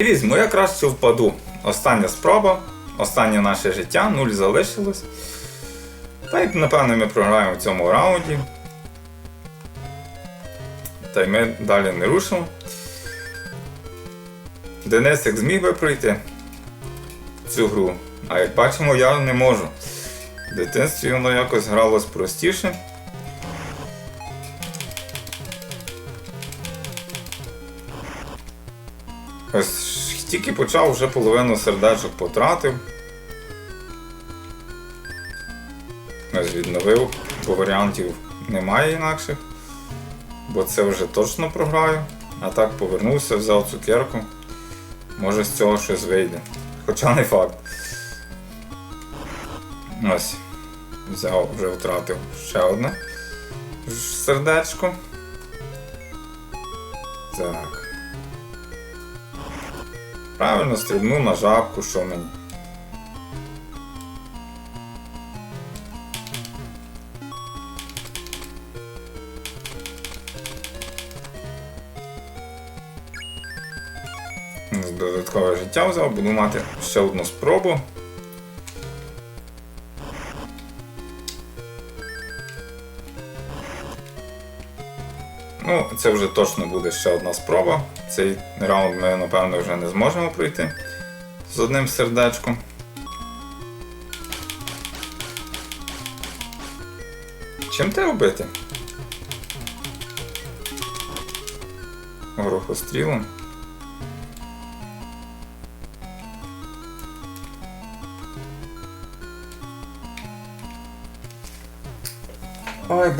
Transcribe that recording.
Візьму, я краще впаду. Остання спроба, останнє наше життя, нуль залишилось. Та й напевно ми програємо в цьому раунді. Та й ми далі не рушимо. Денисик зміг би пройти цю гру, а як бачимо, я не можу. В дитинстві воно якось гралось простіше. Тільки почав, вже половину сердечок потратив. Ось відновив, бо варіантів немає інакших. Бо це вже точно програю. А так повернувся, взяв цукерку. Може з цього щось вийде. Хоча не факт. Ось. Взяв, вже втратив ще одне сердечко. Так. Правильно стрибну на жабку, що мені. Додаткове життя взяв, буду мати ще одну спробу. Ну, це вже точно буде ще одна спроба. Цей раунд ми, напевно, вже не зможемо пройти з одним сердечком. Чим те робити? Горохострілом. Ой,